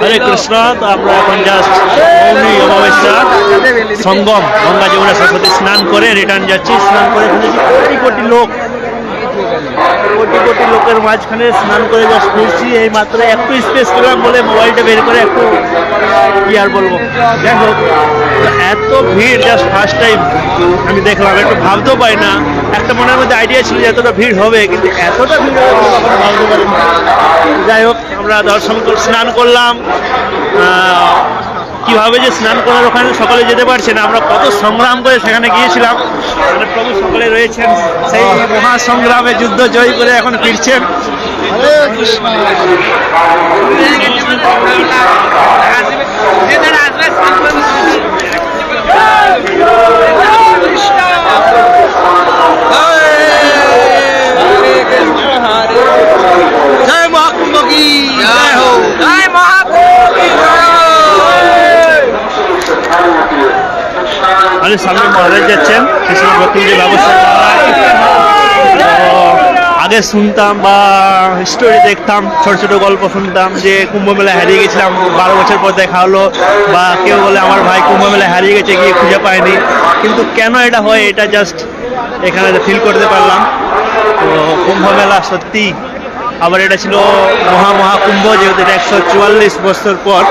হরে কৃষ্ণ, তো আমরা এখন জাস্ট মৌনী অমাবস্যা, সঙ্গম, গঙ্গা যমুনা সরস্বতী স্নান করে রিটার্ন যাচ্ছি। স্নান করে কোটি কোটি লোক কোটি কোটি লোকের মাঝখানে স্নান করে জাস্ট ফিরছি এই মাত্র একটু স্পেস পেলাম বলে মোবাইলটা বের করে একটু কি আর বলব? হোক এত ভিড় জাস্ট ফার্স্ট টাইম আমি দেখলাম একটু ভাবতেও পারি না। একটা মনের মধ্যে আইডিয়া ছিল যে এতটা ভিড় হবে, কিন্তু এতটা ভিড় হবে কখনো ভাবতে পারিনি। যাই হোক, আমরা দর্শন স্নান করলাম। কীভাবে যে স্নান করার ওখানে সকলে যেতে পারছে না। আমরা কত সংগ্রাম করে সেখানে গিয়েছিলাম। মানে প্রভু সকলে রয়েছেন। সেই মহাসংগ্রামে যুদ্ধ জয় করে এখন ফিরছেন। জয় মহাকুম্ভ কি? জয় হো জয় আমাদের সামনে মহারাজ যাচ্ছেন। কৃষ্ণ ভক্তির যে ব্যবস্থা আগে শুনতাম বা স্টোরি দেখতাম, ছোট ছোট গল্প শুনতাম যে কুম্ভ মেলা হারিয়ে গেছিলাম, বারো বছর পর দেখা হলো, বা কেউ বলে আমার ভাই কুম্ভ মেলা হারিয়ে গেছে, গিয়ে খুঁজে পায়নি। কিন্তু কেন এটা হয়, এটা জাস্ট এখানে ফিল করতে পারলাম। তো কুম্ভ মেলা সত্যি আবার এটা ছিল মহা মহা কুম্ভ যেহেতু এটা একশো চুয়াল্লিশ বছর পর।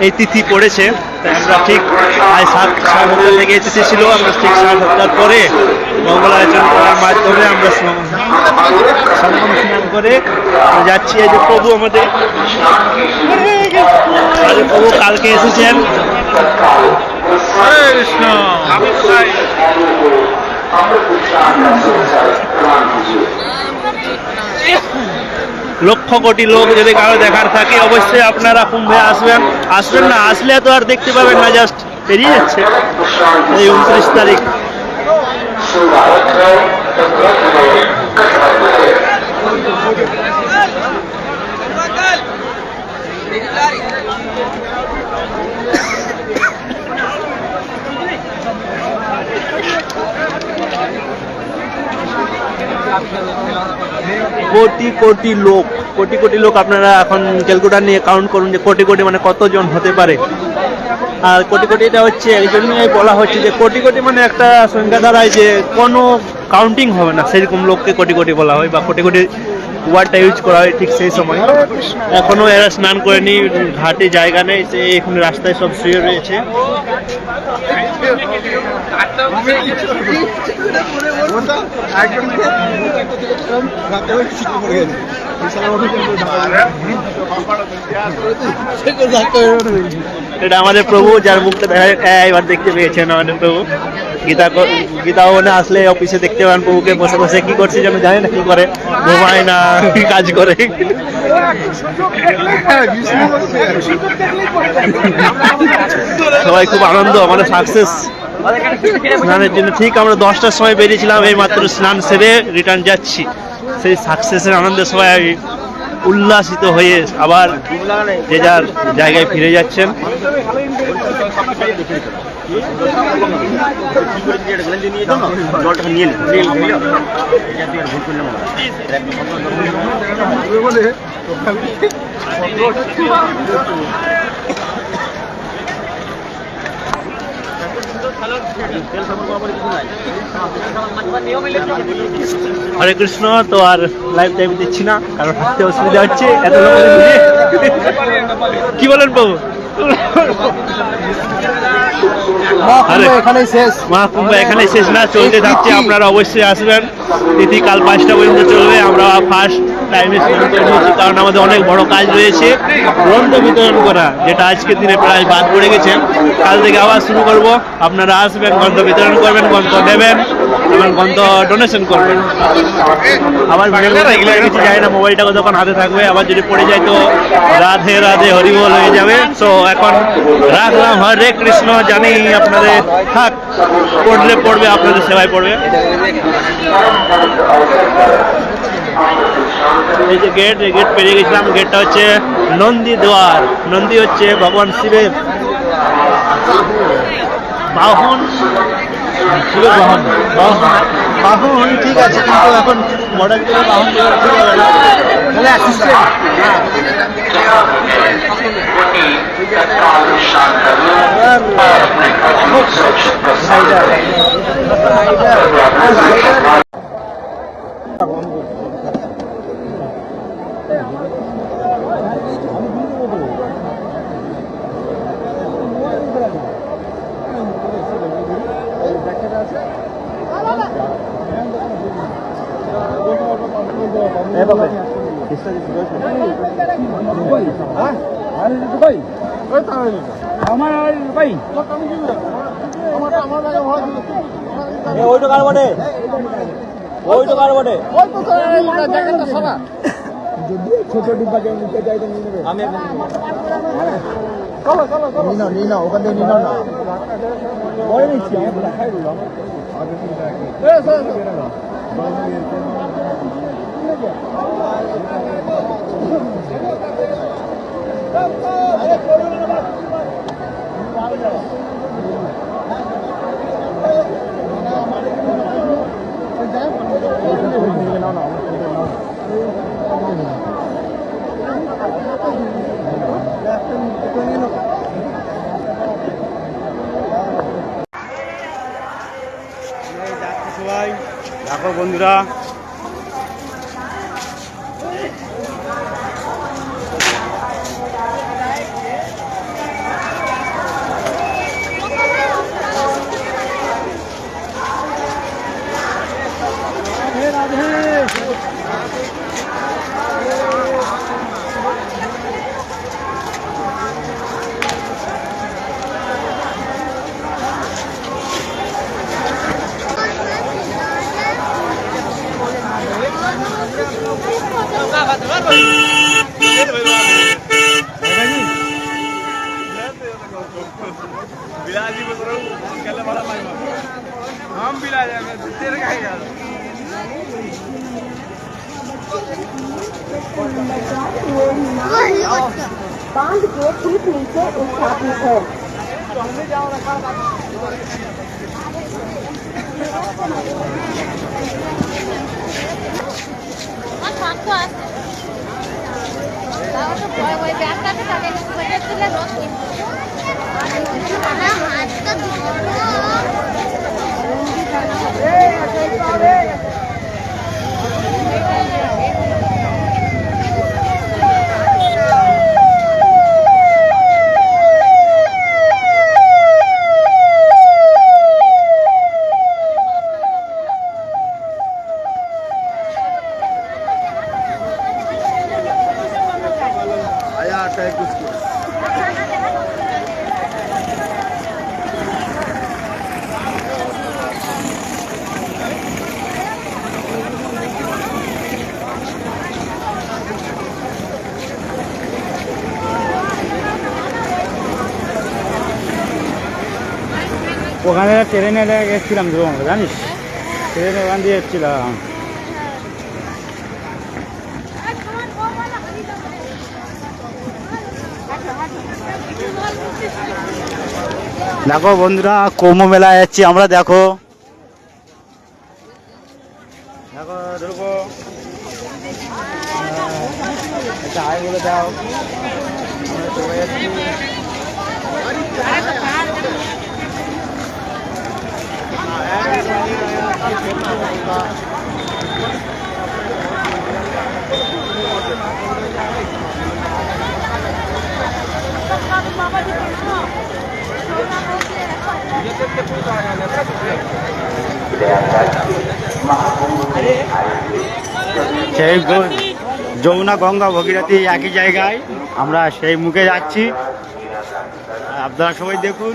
এই তিথি পড়েছে। তাই আমরা ঠিক সাত সাড়ে সাতটা থেকে এই তিথি ছিল। আমরা ঠিক সাড়ে সাতটার পরে মঙ্গল আয়োজন করার মাধ্যমে আমরা সং- সঙ্গম স্নান করে যাচ্ছি। এই যে প্রভু আমাদের। প্রভু কালকে এসেছেন। কৃষ্ণ। লক্ষ কোটি লোক যদি কারও দেখার থাকে, অবশ্যই আপনারা কুম্ভে আসবেন। আসবেন না, আসলে তো আর দেখতে পাবেন না জাস্ট পেরিয়ে যাচ্ছে। এই উনত্রিশ তারিখ। কোটি কোটি লোক, কোটি কোটি লোক আপনারা এখন ক্যালকুলেটার নিয়ে কাউন্ট করুন যে কোটি কোটি মানে কতজন হতে পারে। আর কোটি কোটিটা হচ্ছে, এই জন্যই বলা হচ্ছে যে কোটি কোটি মানে একটা সংখ্যা দাঁড়ায় যে কোনো কাউন্টিং হবে না, সেরকম লোককে কোটি কোটি বলা হয় বা কোটি কোটি ওয়ার্ডটা ইউজ করা হয় ঠিক সেই সময়। এখনও এরা স্নান করেনি ঘাটে জায়গা নেই সে এখন রাস্তায় সব শুয়ে রয়েছে। এটা আমাদের প্রভু যার মুখটা দেখা হ্যাঁ, এবার দেখতে পেয়েছেন আমাদের প্রভু। গীতা গীতা আসলে অফিসে দেখতে পান প্রভুকে বসে বসে কি করছে যেন জানি না কি করে। ঘুমায় না কাজ করে। সবাই খুব আনন্দ মানে সাকসেস স্নানের জন্য ঠিক আমরা দশটার সময় বেরিয়েছিলাম এই মাত্র স্নান সেরে রিটার্ন যাচ্ছি। সেই সাকসেসের আনন্দে সবাই উল্লাসিত হয়ে আবার যে যার জায়গায় ফিরে যাচ্ছেন। হরে কৃষ্ণ, তো আর লাইভ টাইম দিচ্ছি না, কারণ হাঁটতে অসুবিধা হচ্ছে, এত কি বলেন বাবু? মহাকুম্ভ এখানে শেষ। না চলতে থাকছে আপনারা অবশ্যই আসবেন। তিথি কাল পাঁচটা পর্যন্ত চলবে আমরা ফার্স্ট টাইমে স্নান করে নিয়েছি কারণ আমাদের অনেক বড় কাজ রয়েছে। গ্রন্থ বিতরণ করা, যেটা আজকের দিনে প্রায় বাদ পড়ে গেছে। কাল থেকে আবার শুরু করব। আপনারা আসবেন গ্রন্থ বিতরণ করবেন গ্রন্থ নেবেন, এবং গ্রন্থ ডোনেশন করবেন। আবার কিছু যায় না মোবাইলটা যখন হাতে থাকবে, আবার যদি পড়ে যায় তো রাধে রাধে হরিবল হয়ে যাবে। সো এখন রাখলাম হরে কৃষ্ণ জানি আপনাদের থাক, পড়লে পড়বে, আপনাদের সেবায় পড়বে। এই যে গেট এই গেট পেরিয়ে গেছিলাম। গেটটা হচ্ছে নন্দী দ্বার নন্দী হচ্ছে ভগবান শিবের বাহন। শিবের বাহন। বাহন ঠিক আছে কিন্তু এখন মডেল করে বাহন ঠিক হবে না। তাহলে অ্যাসিস্ট্যান্ট আমার ভাই ওইটা কার বটে ওইটা কার বটে ছোট ডিব্বা কেউ নিতে চাই তো নিয়ে নেবে আমি চলো চলো চলো নিয়ে নাও নিয়ে নাও ওখান থেকে নিয়ে নাও না। বলে নিচ্ছি আমার দেখাই দিলাম। সবাই দেখো বন্ধুরা হাতটা आया ওখানে ট্রেনে এসেছিলাম তো আমরা জানিস? ট্রেনে ওখান দিয়ে এসেছিলাম দেখো বন্ধুরা কৌম মেলায় যাচ্ছি আমরা দেখো। দেখো ধ্রুব। দাও। আমরা চলে যাচ্ছি সেই যমুনা গঙ্গা ভগীরথী একই জায়গায়। আমরা সেই মুখে যাচ্ছি। আপনারা সবাই দেখুন।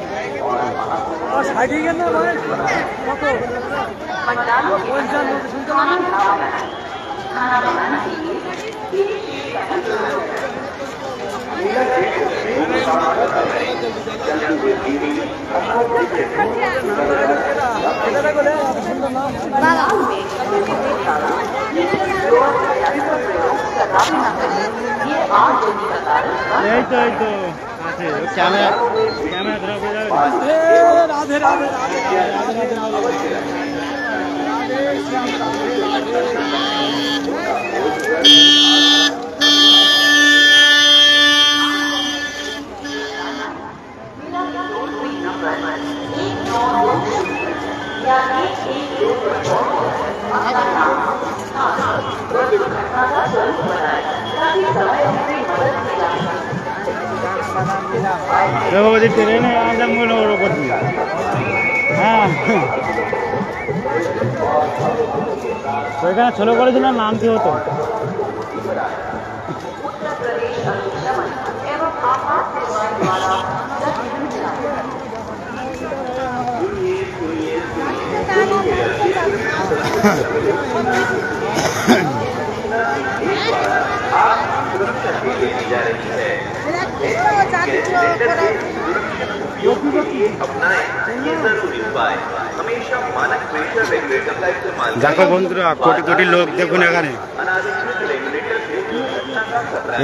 এই তো এই তো আছে ক্যামেরা ক্যামেরা ধরা বলছি ট্রেনে আসলাম মনে ওপর দিয়ে হ্যাঁ তো এখানে ছোলো করেছিলাম নাম কি হতো দেখো বন্ধুরা, কোটি কোটি লোক দেখুন এখানে।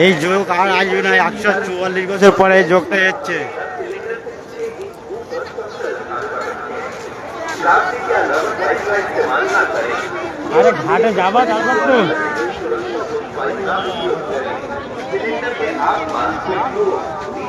এই যোগ আর আসবে না, একশো চুয়াল্লিশ বছর পরে যোগটা এসছে। আরে ঘাটে যাবা তারপর তো।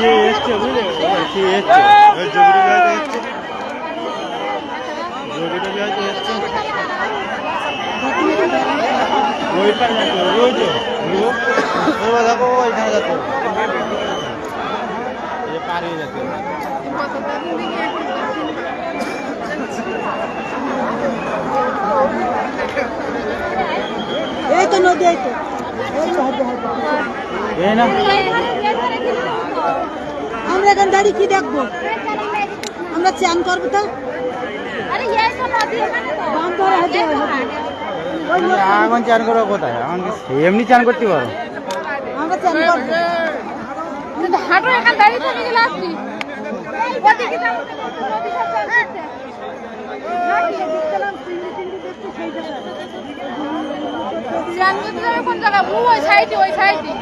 কে এসছে বুঝলে কে এসছে ওই জগুরি বিহাতে এসছে জগুরি বিহাতে এসছে ওইটা যাচ্ছে ওই যে ওই দেখো ওইখানে যাচ্ছে এই যে পার এই তো নদী, এই তো। আমরা এখান দাঁড়িয়ে কি দেখব আমরা চান করব তো এখানে চান করব কোথায় এমনি চান করতে পারো আমরা চান করব হাঁটো এখানে দাঁড়িয়ে থেকে গেলে আসছে। রামচন্দ্রের ওই সাইডে।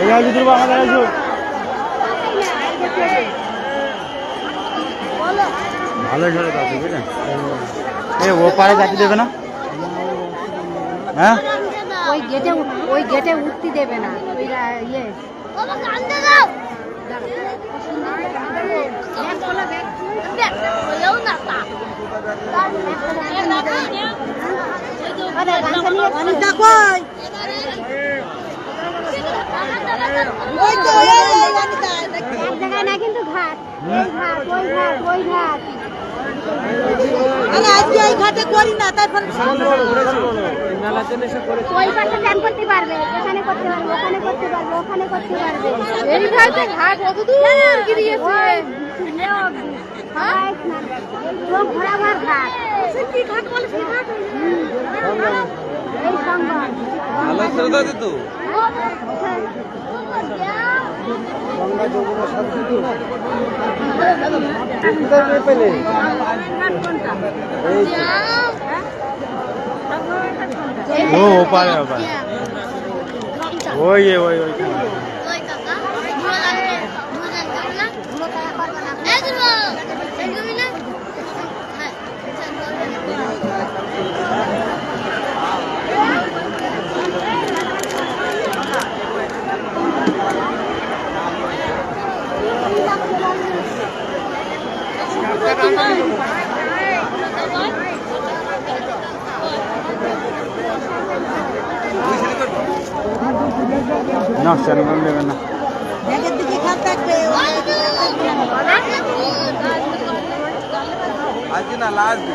এই আসি তুলবো আমাদের ভালো ঝরে দাদু বুঝলেন? এ ও পারে যাতে দেবে না। হ্যাঁ? ওই গেটে ওই গেটে উঠতে দেবে না। ওই ইয়ে। অনিতা কই ওই তো অনিতা এক জায়গায় না কিন্তু ঘাট ওই ঘাট ওই ঘাট ওই ঘাট আরে আজকে ওই ঘাটে করি না তারপর ওই পাশে চান করতে পারবে এখানে করতে পারবে ওখানে করতে পারবে ওখানে করতে পারবে। এই ভাইতে ঘাট কত দূর? গিরিয়েছে হ্যাঁ? ঘোরাবার ঘাট। কি ঘাট বলে? ঘাট? এই সংবাদ। ও ও পারে ও পারে। ওই ওই ওই। না সেরকম নেবেন না। আজকে না লাস্ট